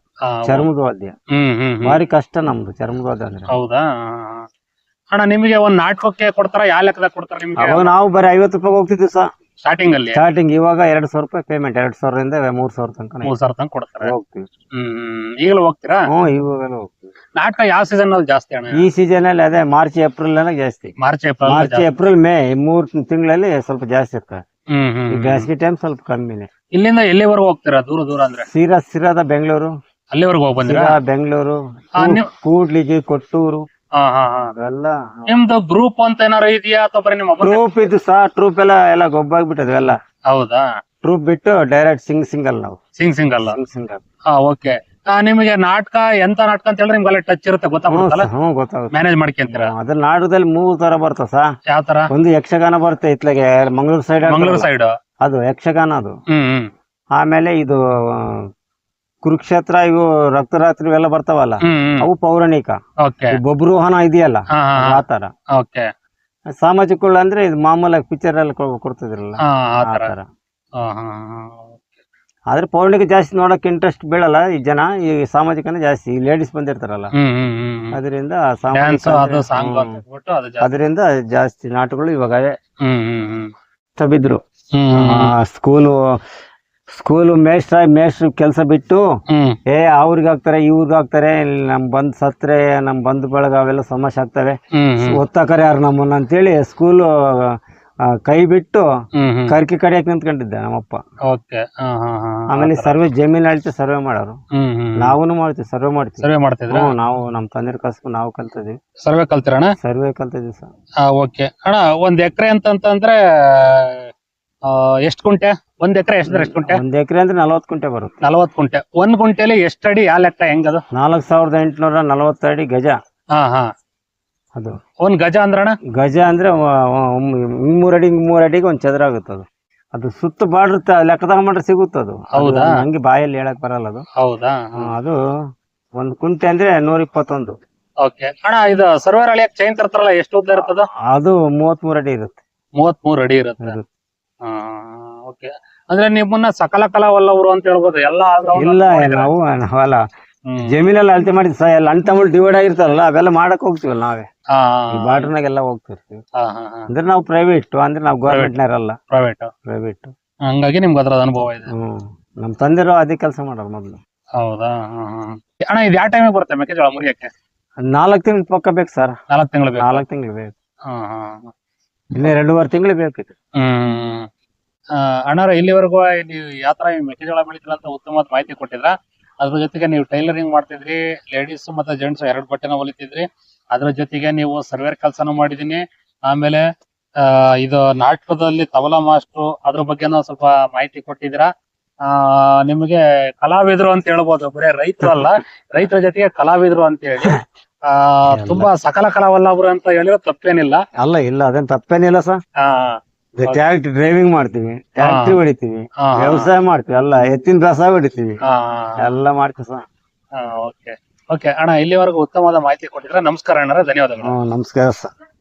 ಚರ್ಮದ ವಾದ್ಯ ಹ್ಮ್ ಹ್ಮ್ ಹ್ಮ್. ಭಾರಿ ಕಷ್ಟ ನಮ್ದು ಚರ್ಮದ ವಾದ್ಯ ಅಂದ್ರೆ. ಹೌದಾ. ಅಣ್ಣ ನಿಮಗೆ ಒಂದ್ ನಾಟಕಕ್ಕೆ ಕೊಡ್ತಾರ? ಯಾವ ಲೆಕ್ಕದಾಗ ಕೊಡ್ತಾರ ನಿಮ್ಗೆ? ಅವಾಗ ನಾವು ಬರೀ ಐವತ್ತು ರೂಪಾಯಿ ಹೋಗ್ತಿದ್ವಿ ಸಹ ಸ್ಟಾರ್ಟಿಂಗ್ ಅಲ್ಲಿ? ಸ್ಟಾರ್ಟಿಂಗ್ ಇವಾಗ ಎರಡ್ ಸಾವಿರ ರೂಪಾಯಿ ಪೇಮೆಂಟ್ ಎರಡ್ ಸಾವಿರದಿಂದ ಮೂರ್ ಸಾವಿರ ತನಕ ಮೂರ್ ಸಾವಿರ ತನಕ ಕೊಡ್ತಾರೆ. ಹೋಗ್ತೀವಿ. ಹ್ಮ್. ಈಗಲೂ ಹೋಗ್ತೀರಾ? ಹ್ಮ್ ಇವಾಗೆಲ್ಲ ಹೋಗ್ತೀವಿ. ನಾಟಕ ಯಾವ ಸೀಸನ್ ಅಲ್ಲಿ ಜಾಸ್ತಿ ಅಣ್ಣ? ಈ ಸೀಸನ್ ಅಲ್ಲಿ ಅದೇ ಮಾರ್ಚ್ ಏಪ್ರಿಲ್ ಎಲ್ಲ ಜಾಸ್ತಿ. March April March April May ಈ ಮೂರ್ ತಿಂಗಳಲ್ಲಿ ಸ್ವಲ್ಪ ಜಾಸ್ತಿ ಇರ್ತದೆ. ಹ್ಮ್ ಹ್ಮ್ ಈ ಹ್ಮ್. ಬೇಸಿಗೆ ಟೈಮ್ ಸ್ವಲ್ಪ ಕಮ್ಮಿನೇ. ಇಲ್ಲಿಂದ ಎಲ್ಲಿವರೆಗೂ ಹೋಗ್ತೀರಾ? ದೂರ ದೂರ ಅಂದ್ರೆ? ಸೀರಾ ಸಿರಾದ ಬೆಂಗಳೂರು. ಅಲ್ಲಿವರೆಗೂ ಹೋಗ್ ಬಂದಿರಾ? ಬೆಂಗಳೂರು ಕೂಡ್ಲಿಗೆ ನೀವು- ಕೂಡ್ಲಿಗಿ ಕೊಟ್ಟೂರು. ಹಾ ಹಾ ಹಾ. ಅವೆಲ್ಲ ನಿಮ್ದು ಗ್ರೂಪ್ ಅಂತ ಏನಾರ ಇದೆಯಾ ಅಥವಾ ಬರೀ ನಿಮ್ಮ ಗ್ರೂಪ್ ಟ್ರೂಪ್ ಇದು ಸಾ ಟ್ರೂಪ್ ಎಲ್ಲ ಎಲ್ಲ ಗೊಬ್ಬಾಗ್ಬಿಟ್ಟದ್ವಿ ಎಲ್ಲ. ಹೌದಾ? ಟ್ರೂಪ್ ಬಿಟ್ಟು ಡೈರೆಕ್ಟ್ ಸಿಂಗ್ ಸಿಂಗಲ್ ನಾವು. ಸಿಂಗ್ ಸಿಂಗ್ ಅಲ್ಲ ಸಿಂಗ್ ಸಿಂಗಲ್ ಹಾ ಓಕೆ ನಿಮಗೆ ನಾಟಕ ಎಂತ ನಾಟಕ ಅಂತ ಹೇಳಿದ್ರೆ ನಿಮ್ಗೆಲ್ಲ ಟಚ್ ಇರುತ್ತೆ ಗೊತ್ತಾಗ್ಬಿಡುತ್ತಲ್ಲ? ಗೊತ್ತಾಗುತ್ತೆ. ಮ್ಯಾನೇಜ್ ಮಾಡ್ಕೊಂತೀರಾ? ಅದ್ರಲ್ಲಿ ನಾಟಕದಲ್ಲಿ ಮೂರು ತರ ಬರ್ತದೆ ಸಾ. ಯಾವ ತರ ಒಂದು ಯಕ್ಷಗಾನ ಬರುತ್ತೆ ಇತ್ಲಾಗೆ ಮಂಗಳೂರು ಸೈಡ್ ಮಂಗಳೂರು ಸೈಡ್ ಅದು ಯಕ್ಷಗಾನ ಅದು. ಹ್ಮ್ ಹ್ಮ್. ಆಮೇಲೆ ಇದು ಕುರುಕ್ಷೇತ್ರ ಇವು ರಕ್ತರಾತ್ರಿ ಇವೆಲ್ಲ ಬರ್ತಾವಲ್ಲ ಅವು ಪೌರಾಣಿಕ. ಓಕೆ. ಇದೆಯಲ್ಲ ಆ ತರ ಓಕೆ. ಸಾಮಾಜಿಕಗಳು ಅಂದ್ರೆ ಇದು ಮಾಮೂಲಾಗಿ ಪಿಕ್ಚರ್ ಎಲ್ಲ ಕೊಡ್ತಿದ್ರಲ್ಲ ಆ ತರ. ಆದ್ರೆ ಪೌರಾಣಿಕ ಜಾಸ್ತಿ ನೋಡಕ್ ಇಂಟ್ರೆಸ್ಟ್ ಬೀಳಲ್ಲ ಈ ಜನ ಈ ಸಾಮಾಜಿಕನೇ ಜಾಸ್ತಿ ಈ ಲೇಡೀಸ್ ಬಂದಿರ್ತಾರಲ್ಲ. ಅದರಿಂದ ಸಾಮಾಜಿಕ ಅದರಿಂದ ಜಾಸ್ತಿ ನಾಟಕಗಳು ಇವಾಗ ಹ್ಮ್ ಹ್ಮ್ ಹ್ಮ್. ಬಿದ್ರು ಹ್ಮ್ ಸ್ಕೂಲು ಸ್ಕೂಲು ಮೇಸ್ಟ್ರ ಮೇಷ್ಟ್ರ ಕೆಲಸ ಬಿಟ್ಟು ಹ್ಮ್. ಏ ಅವ್ರಿಗೆ ಹಾಕ್ತಾರೆ ಇವ್ರಿಗೆ ಹಾಕ್ತಾರೆ ಇಲ್ಲಿ ನಮ್ ಬಂದ್ ಸತ್ರೆ ನಮ್ ಬಂಧು ಬಳಗ ಅವೆಲ್ಲ ಸಮಸ್ಯೆ ಆಗ್ತವೆ. ಹ್ಮ್ ಹ್ಮ್. ಒತ್ತಾಕರೆ ಯಾರು ನಮ್ಮನ್ನ ಅಂತೇಳಿ ಸ್ಕೂಲು ಕೈ ಬಿಟ್ಟು ಕರ್ಕಿ ಕಡೆ ಕರ್ಕಿ ಕಡಿಯಕ್ ನಿಂತ್ಕೊಂಡಿದ್ದೆ ನಮ್ಮಪ್ಪ. ಓಕೆ. ಹಾ ಹಾ ಹಾ ಆಮೇಲೆ ಸರ್ವೆ ಜಮೀನ್ ಆಳ್ತಿ ಸರ್ವೆ ಮಾಡೋರು. ಹ್ಮ್ ಹ್ಮ್ ನಾವೂನು ಮಾಡ್ತೀವಿ ಸರ್ವೆ ಮಾಡ್ತೀವಿ. ಸರ್ವೆ ಮಾಡ್ತಿದ್ರ? ನಾವು ನಮ್ಮ ತಂದೆ ಕಸ್ಕು ನಾವು ಕಲ್ತಿದ್ವಿ ಸರ್ವೆ ಕಲ್ತಿರಣ್ಣ ಸರ್ವೆ ಕಲ್ತಿದ್ವಿ ಸರ್. ಓಕೆ. ಅಣ್ಣ ಒಂದ್ ಎಕರೆ ಅಂತಂತಂದ್ರೆ ಆ, ಎಷ್ಟ್ ಕುಂಟೆ ಒಂದ್ ಎಕರೆ ಎಷ್ಟ್ರೆ ಎಷ್ಟು ಕುಂಟೆ ಒಂದ್ ಎಕರೆ ಅಂದ್ರೆ ನಲವತ್ತು ಕುಂಟೆ ಬರುತ್ತೆ. ನಲವತ್ ಕುಂಟೆ ಒಂದ್ ಕುಂಟೆಲಿ ಎಷ್ಟು ಅಡಿ ಯಾ ಲೆಕ್ಕ ಹೆಂಗದು? ನಾಲ್ಕು ಸಾವಿರದ ಎಂಟುನೂರ ನಲವತ್ತಡಿ ಗಜ. ಹಾ ಹಾ. ಅದು. ಒಂದ್ ಗಜ ಅಂದ್ರಣ್ಣ? ಗಜ ಅಂದ್ರೆ ಮೂರ್ ಅಡಿ ಮೂರ್ ಅಡಿಗೆ ಒಂದ್ ಚದರ ಆಗುತ್ತೆ ಅದು. ಅದು ಸುತ್ತ ಬಾಡಿರುತ್ತೆ ಲೆಕ್ಕದಾಗ ಸಿಗುತ್ತೆ ಅದು. ಹೌದಾ? ಹಂಗೆ ಬಾಯಲ್ಲಿ ಹೇಳಕ್ ಬರಲ್ಲ ಅದು. ಹೌದಾ? ಅದು ಒಂದ್ ಕುಂಟೆ ಅಂದ್ರೆ ನೂರ ಇಪ್ಪತ್ತೊಂದು. ಓಕೆ. ಅಣ್ಣ ಇದು ಸರ್ವರ್ ಅಳಿಯಕ್ ಚೈನ್ ತರ್ತಾರಲ್ಲ ಎಷ್ಟು ಉದ್ದ ಇರ್ತದ ಅದು ಮೂವತ್ಮೂರು ಮೂರ್ ಅಡಿ ಇರುತ್ತೆ. ಮೂವತ್ ಮೂರ್ ಅಡಿ ಇರುತ್ತೆ. ಓಕೆ. ಅಂದ್ರೆ ನಿಮ್ಮನ್ನ ಸಕಲ ಕಲಾವಲ್ಲವರು ಅಂತ ಹೇಳ್ಬೋದು ಎಲ್ಲ ಇಲ್ಲ ನಾವು ನಾವಲ್ಲ ಜಮೀನಲ್ಲಿ ಅಳತೆ ಮಾಡಿದ್ ಸಹ ಎಲ್ಲ ಅಣ್ಣ ತಮ್ಮ ಡಿವೈಡ್ ಆಗಿರ್ತಾರಲ್ಲ ಅವೆಲ್ಲ ಮಾಡಕ್ ಹೋಗ್ತಿವಲ್ಲ ನಾವೇ. ಬಾರ್ಡರ್ನಾಗೆಲ್ಲ ಹೋಗ್ತಿರ್ತೀವಿ. ಅಂದ್ರೆ ನಾವು ಪ್ರೈವೇಟ್ ಅಂದ್ರೆ ನಾವು ಗೌರ್ಮೆಂಟ್ ಇರಲ್ಲ ಪ್ರೈವೇಟ್ ಪ್ರೈವೇಟ್ ಹಂಗಾಗಿ ನಿಮ್ಗೆ ಅದ್ರ ಅನುಭವ ಇದೆ. ಹ್ಮ್. ನಮ್ ತಂದೆರು ಅದೇ ಕೆಲಸ ಮಾಡೋರು ಮೊದ್ಲು. ಹೌದಾ. ಅಣ್ಣ ಇದು ಯಾವ ಟೈಮ್ ಬರುತ್ತೆ ಮೆಕ್ಕೆಜೋಳ ಮುರಿಯಕ್ಕೆ? ನಾಲ್ಕು ತಿಂಗಳು ಪಕ್ಕ ಬೇಕು ಸರ್. ನಾಲ್ಕು ತಿಂಗಳು ಬೇಕು. ನಾಲ್ಕು ತಿಂಗಳು ಬೇಕು. ಇನ್ನು ಎರಡೂವರೆ ತಿಂಗಳು ಬೇಕಿತ್ತು. ಹ್ಮ್. ಅಣ್ಣಾರ ಇಲ್ಲಿವರೆಗೂ ನೀವು ಯಾವ ತರ ಮೆಕ್ಕೆಜೋಳ ಬೆಳಿತೀರ ಅಂತ ಉತ್ತಮವಾದ ಮಾಹಿತಿ ಕೊಟ್ಟಿದ್ರ. ಅದ್ರ ಜೊತೆಗೆ ನೀವು ಟೈಲರಿಂಗ್ ಮಾಡ್ತಿದ್ರಿ, ಲೇಡೀಸ್ ಮತ್ತೆ ಜೆಂಟ್ಸ್ ಎರಡು ಬಟ್ಟೆನ ಹೊಲಿತಿದ್ರಿ. ಅದ್ರ ಜೊತೆಗೆ ನೀವು ಸರ್ವೇರ್ ಕೆಲಸನೂ ಮಾಡಿದೀನಿ. ಆಮೇಲೆ ಇದು ನಾಟಕದಲ್ಲಿ ತಬಲಾ ಮಾಸ್ಟ್ರು, ಅದ್ರ ಬಗ್ಗೆನೂ ಸ್ವಲ್ಪ ಮಾಹಿತಿ ಕೊಟ್ಟಿದ್ದೀರಾ. ಆ, ನಿಮಗೆ ಕಲಾವಿದ್ರು ಅಂತ ಹೇಳ್ಬೋದು, ಬರೇ ರೈತರು ಅಲ್ಲ. ರೈತರ ಜೊತೆಗೆ ಕಲಾವಿದ್ರು ಅಂತ ಹೇಳಿ. ಆ ತುಂಬಾ ಸಕಲ ಕಲಾವಲ್ಲಭರು ಅಂತ ಹೇಳಿರೋ ತಪ್ಪೇನಿಲ್ಲ. ಅಲ್ಲ ಇಲ್ಲ ಅದೇನ್ ತಪ್ಪೇನಿಲ್ಲ ಸರ್. ಆ, ಟ್ಯಾಕ್ಟ್ರಿ ಡ್ರೈವಿಂಗ್ ಮಾಡ್ತೀವಿ. ಟ್ಯಾಕ್ಟ್ರಿ ಹೊಡಿತೀವಿ. ವ್ಯವಸಾಯ ಮಾಡ್ತೀವಿ. ಅಲ್ಲ ಎತ್ತಿನ ರಸ ಹೊಡಿತೀವಿ. ಆ, ಎಲ್ಲ ಮಾಡ್ತೀವಿ ಸರ್. ಆ, ಓಕೆ. ಓಕೆ ಅಣ್ಣ ಇಲ್ಲಿವರೆಗೂ ಉತ್ತಮವಾದ ಮಾಹಿತಿ ಕೊಟ್ಟಿದ್ರೆ ನಮಸ್ಕಾರ ಅಣ್ಣರ. ಧನ್ಯವಾದಗಳು. ನಮಸ್ಕಾರ ಸರ್.